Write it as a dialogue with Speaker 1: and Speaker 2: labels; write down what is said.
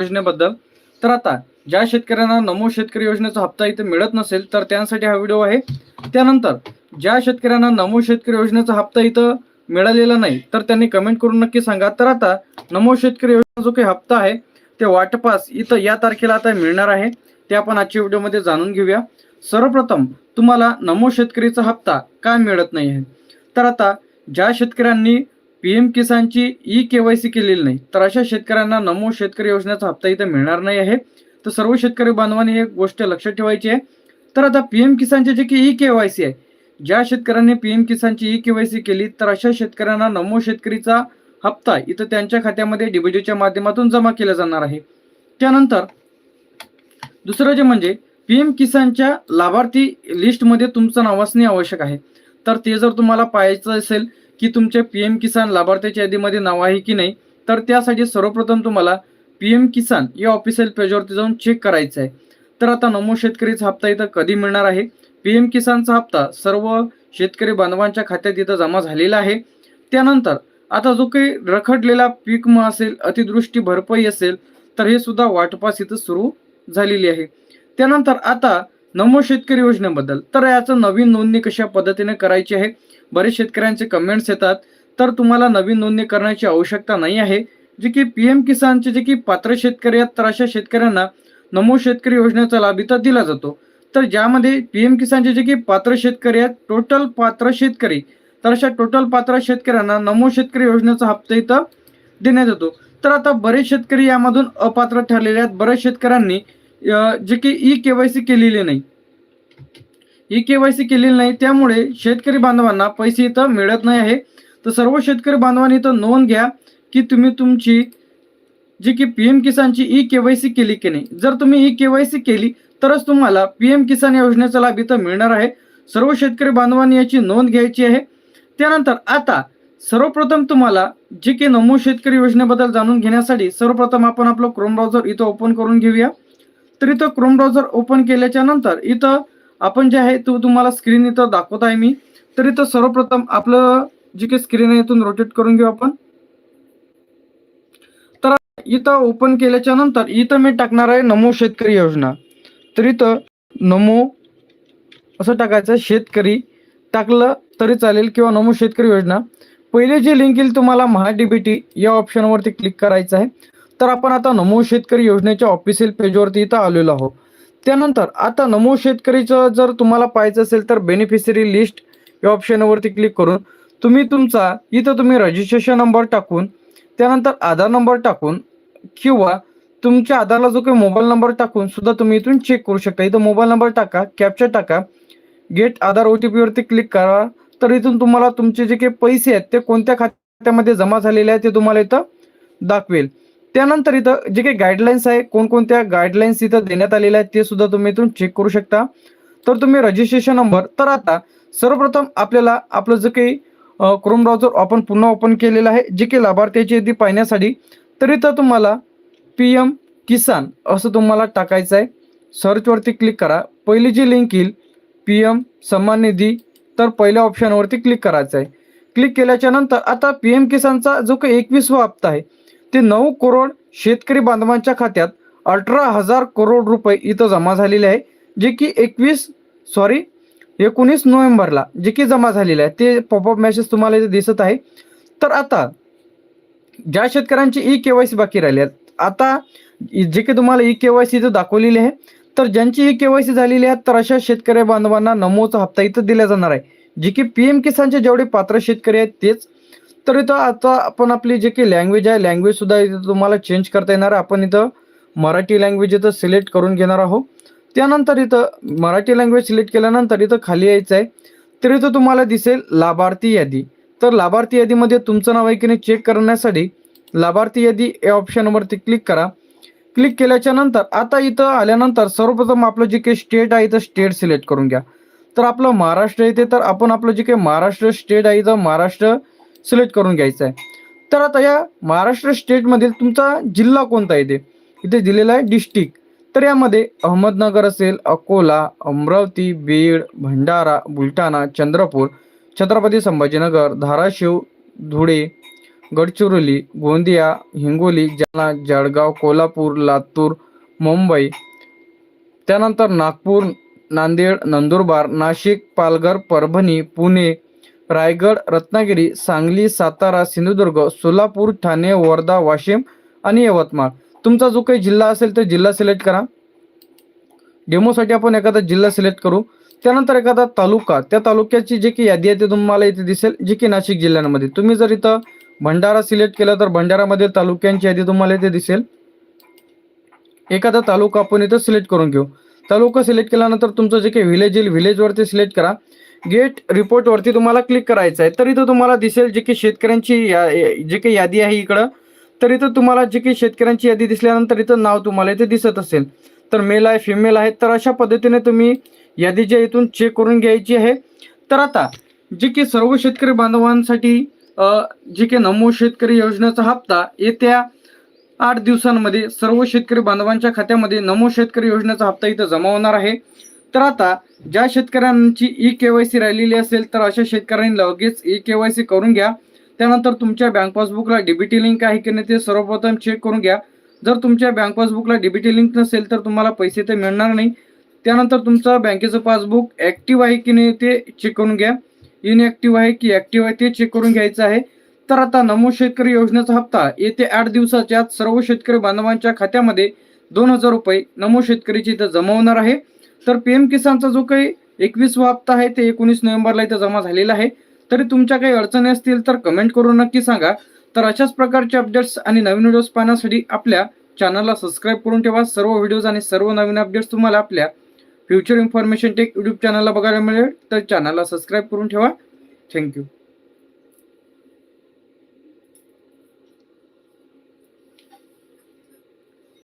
Speaker 1: योजनेबद्दल. तर आता ज्या शेतकऱ्यांना नमो शेतकरी योजनेचा हप्ता इथे मिळत नसेल तर त्यांसाठी हा व्हिडिओ आहे. त्यानंतर ज्या शेतकऱ्यांना नमो शेतकरी योजनेचा हप्ता इथं मिळालेला नाही तर त्यांनी कमेंट करून नक्की सांगा. तर आता नमो शेतकरी योजना जो काही हप्ता आहे ते वाटपास इथं या तारखेला आता मिळणार आहे. ते आपण आजच्या व्हिडिओमध्ये जाणून घेऊया. सर्वप्रथम तुम्हाला नमो शेतकरीचा हप्ता का मिळत नाही आहे? तर आता ज्या शेतकऱ्यांनी पीएम किसानची ई केवायसी केलेली नाही तर अशा शेतकऱ्यांना नमो शेतकरी योजनेचा हप्ता इथं मिळणार नाही आहे. तर सर्व शेतकरी बांधवांनी एक गोष्ट लक्षात ठेवायची आहे. तर आता पीएम किसानचे जे की ई केवायसी आहे ज्या शेतकऱ्यांनी पीएम किसानची ई केवायसी केली तर अशा शेतकऱ्यांना नमो शेतकरीचा हप्ता इथं त्यांच्या खात्यामध्ये डीबीटीच्या माध्यमातून जमा केला जाणार आहे. त्यानंतर दुसरं जे म्हणजे पीएम किसानच्या लाभार्थी लिस्टमध्ये तुमचं नाव असणे आवश्यक आहे. तर ते जर तुम्हाला पाहायचं असेल की तुमच्या पी एम किसान लाभार्थ्याच्या यादीमध्ये नाव आहे की नाही तर त्यासाठी सर्वप्रथम तुम्हाला पी एम किसान या ऑफिशियल पेजवरती जाऊन चेक करायचं आहे. तर आता नमो शेतकरीचा हप्ता इथं कधी मिळणार आहे? पी एम किसानचा हप्ता सर्व शेतकरी बांधवांच्या खात्यात इथं जमा झालेला आहे. त्यानंतर आता जो काही रखडलेला पीक म असेल अतिदृष्टी भरपाई असेल तर हे सुद्धा वाटपास इथं सुरू झालेली आहे. त्यानंतर आता नमो शेतकरी योजनेबद्दल तर याचं नवीन नोंदणी कशा पद्धतीने करायची आहे? बरेच शेतकऱ्यांचे कमेंट्स येतात. तर तुम्हाला नवीन नोंदणी करण्याची आवश्यकता नाही आहे. जे की पी एम किसानचे जे की पात्र शेतकरी आहेत तर अशा शेतकऱ्यांना नमो शेतकरी योजनेचा लाभ इथं दिला जातो. तर ज्यामध्ये पी एम किसानचे जे की पात्र शेतकरी आहेत टोटल पात्र शेतकरी तर अशा टोटल पात्र शेतकऱ्यांना नमो शेतकरी योजनेचा हप्ता इथं देण्यात येतो. तर आता बरेच शेतकरी यामधून अपात्र ठरलेले आहेत. बऱ्याच शेतकऱ्यांनी जे की ई के वाय सी केलेली नाही. ई के वाय सी केलेली नाही त्यामुळे शेतकरी बांधवांना पैसे इथं मिळत नाही आहे. तर सर्व शेतकरी बांधवांनी इथं नोंद घ्या की तुम्ही तुमची जी की पी एम किसानची ई के वाय सी केली की नाही. जर तुम्ही ई के वाय सी केली तरच तुम्हाला पी एम किसान योजनेचा लाभ इथं मिळणार आहे. सर्व शेतकरी बांधवांनी याची नोंद घ्यायची आहे. त्यानंतर आता सर्वप्रथम तुम्हाला जे की नमो शेतकरी योजनेबद्दल जाणून घेण्यासाठी सर्वप्रथम आपण आपलं क्रोम ब्राउझर इथं ओपन करून घेऊया. तर इथं क्रोम ब्राउझर ओपन केल्याच्यानंतर इथं आपण जे आहे तो तुम्हाला स्क्रीन इथं दाखवत आहे मी. तर इथं सर्वप्रथम आपलं जी काही स्क्रीन आहे इथून रोटेट करून घेऊ आपण. तर इथं ओपन केल्याच्यानंतर इथं मी टाकणार आहे नमो शेतकरी योजना. तर इथं नमो असं टाकायचं शेतकरी. टाकलं तरी चालेल किंवा नमो शेतकरी योजना. पहिले जे लिंक येईल तुम्हाला महा डीबीटी या ऑप्शनवरती क्लिक करायचं आहे. तर आपण आता नमो शेतकरी योजनेच्या ऑफिशियल पेजवरती इथं आलेलो आहोत. त्यानंतर आता नमो शेतकरीचं जर तुम्हाला पाहायचं असेल तर बेनिफिशरी लिस्ट या ऑप्शनवरती क्लिक करून तुम्ही तुमचा इथं तुम्ही रजिस्ट्रेशन नंबर टाकून त्यानंतर आधार नंबर टाकून किंवा तुमच्या आधारला जो काही मोबाईल नंबर टाकून सुद्धा तुम्ही इथून चेक करू शकता. इथं मोबाईल नंबर टाका कॅप्चर टाका गेट आधार ओ टी पीवरती क्लिक करा तर इथून तुम्हाला तुमचे जे काही पैसे आहेत ते कोणत्या खात्यामध्ये जमा झालेले आहेत ते तुम्हाला इथं दाखवेल. त्यानंतर इथं जे काही गाईडलाईन्स आहे कोणकोणत्या गाईडलाईन्स इथं देण्यात आलेल्या आहेत ते सुद्धा तुम्ही इथून चेक करू शकता. तर तुम्ही रजिस्ट्रेशन नंबर तर आता सर्वप्रथम आपल्याला आपलं जे काही क्रोम ब्राउझर आपण पुन्हा ओपन केलेलं आहे जे काही लाभार्थ्याची यादी पाहण्यासाठी तर इथं तुम्हाला पी एम किसान असं तुम्हाला टाकायचं आहे. सर्चवरती क्लिक करा. पहिली जी लिंक येईल पी एम सन्मान निधी तर पहिल्या ऑप्शनवरती क्लिक करायचं आहे. क्लिक केल्याच्यानंतर आता पी एम किसानचा जो काही एकवीसवा हप्ता आहे ते नऊ करोड शेतकरी बांधवांच्या खात्यात अठरा हजार करोड रुपये इथं जमा झालेले आहे जे की एकवीस सॉरी एकोणीस नोव्हेंबरला जे की जमा झालेले आहे. ते पॉपअप मेसेज तुम्हाला इथे दिसत आहे. तर आता ज्या शेतकऱ्यांची ई के वाय सी बाकी राहिली आहेत आता जे की तुम्हाला ई के वाय सी इथं दाखवलेली आहे तर ज्यांची ई के वाय सी झालेली आहे तर अशा शेतकरी बांधवांना नमोचा हप्ता इथं दिला जाणार आहे. जे की पी एम किसानचे जेवढे पात्र शेतकरी आहेत तेच. तर इथं आता आपण आपली जे की लँग्वेज आहे लँग्वेज सुद्धा इथं तुम्हाला चेंज करता येणार आहे. आपण इथं मराठी लँग्वेज इथं सिलेक्ट करून घेणार आहोत. त्यानंतर इथं मराठी लँग्वेज सिलेक्ट केल्यानंतर इथं खाली यायचं आहे. तर इथं तुम्हाला दिसेल लाभार्थी यादी. तर लाभार्थी यादीमध्ये तुमचं नाव आहे की नाही चेक करण्यासाठी लाभार्थी यादी या ऑप्शनवरती क्लिक करा. क्लिक केल्याच्यानंतर आता इथं आल्यानंतर सर्वप्रथम आपलं जे काही स्टेट आहे इथं स्टेट सिलेक्ट करून घ्या. तर आपलं महाराष्ट्र येते तर आपण आपलं जे काही महाराष्ट्र स्टेट आहे तर महाराष्ट्र सिलेक्ट करून घ्यायचं आहे. तर आता या महाराष्ट्र स्टेटमधील तुमचा जिल्हा कोणता येते इथे? दिलेला आहे डिस्ट्रिक्ट तर यामध्ये अहमदनगर असेल अकोला अमरावती बीड भंडारा बुलढाणा चंद्रपूर छत्रपती संभाजीनगर धाराशिव धुळे गडचिरोली गोंदिया हिंगोली जालना जळगाव कोल्हापूर लातूर मुंबई त्यानंतर नागपूर नांदेड नंदुरबार नाशिक पालघर परभणी पुणे रायगड रत्नागिरी सांगली सातारा सिंधुदुर्ग सोलापूर ठाणे वर्धा वाशिम आणि यवतमाळ. तुमचा जो काही जिल्हा असेल तो जिल्हा सिलेक्ट करा. डेमोसाठी आपण एखादा जिल्हा सिलेक्ट करू. त्यानंतर एखादा तालुका त्या तालुक्याची जी की यादी आहे ती तुम्हाला इथे दिसेल जी की नाशिक जिल्ह्यामध्ये. तुम्ही जर इथं भंडारा सिलेक्ट केलं तर भंडारामध्ये तालुक्यांची यादी तुम्हाला इथे दिसेल. एखादा तालुका आपण इथं सिलेक्ट करून घेऊ. तालुका सिलेक्ट केल्यानंतर तुमचं जे काही व्हिलेज येईल व्हिलेजवरती सिलेक्ट करा. गेट रिपोर्टवरती तुम्हाला क्लिक करायचं आहे. तर इथं तुम्हाला दिसेल जे की शेतकऱ्यांची या जे काही यादी आहे इकडं. तर इथं तुम्हाला जे काही शेतकऱ्यांची यादी दिसल्यानंतर इथं नाव तुम्हाला इथे दिसत असेल. तर मेल आहे फिमेल आहे. तर अशा पद्धतीने तुम्ही यादी जी इथून चेक करून घ्यायची आहे. तर आता जे की सर्व शेतकरी बांधवांसाठी जे की नमो शेतकरी योजनेचा हप्ता येत्या आठ दिवसांमध्ये सर्व शेतकरी बांधवांच्या खात्यामध्ये नमो शेतकरी योजनेचा हप्ता इथं जमा होणार आहे. तर आता ज्या शेतकऱ्यांची ई के वाय सी राहिलेली असेल तर अशा शेतकऱ्यांनी लगेच ई के वाय सी करून घ्या. त्यानंतर तुमच्या बँक पासबुकला डीबीटी लिंक आहे की नाही ते सर्वप्रथम चेक करून घ्या. जर तुमच्या बँक पासबुकला डीबीटी लिंक नसेल तर तुम्हाला पैसे ते मिळणार नाही. त्यानंतर तुमचं बँकेचं पासबुक ॲक्टिव्ह आहे की नाही ते चेक करून घ्या. इनॲक्टिव्ह आहे की ॲक्टिव्ह आहे ते चेक करून घ्यायचं आहे. तर आता नमो शेतकरी योजनेचा हप्ता येते आठ दिवसाच्या सर्व शेतकरी बांधवांच्या खात्यामध्ये दोन हजार रुपये नमो शेतकरीची इथं जमा होणार आहे. तर पी एम किसानचा जो काही एकवीसवा हप्ता आहे ते एकोणीस नोव्हेंबरला इथं जमा झालेला आहे. तरी तुमच्या काही अडचणी असतील तर कमेंट करून नक्की सांगा. तर अशाच प्रकारचे अपडेट्स आणि नवीन व्हिडिओज पाहण्यासाठी आपल्या चॅनलला सबस्क्राईब करून ठेवा. सर्व व्हिडिओज आणि सर्व नवीन अपडेट्स तुम्हाला आपल्या फ्युचर इन्फॉर्मेशन टेक यूट्यूब चॅनलला बघायला मिळेल. तर चॅनलला सबस्क्राईब करून ठेवा. थँक्यू.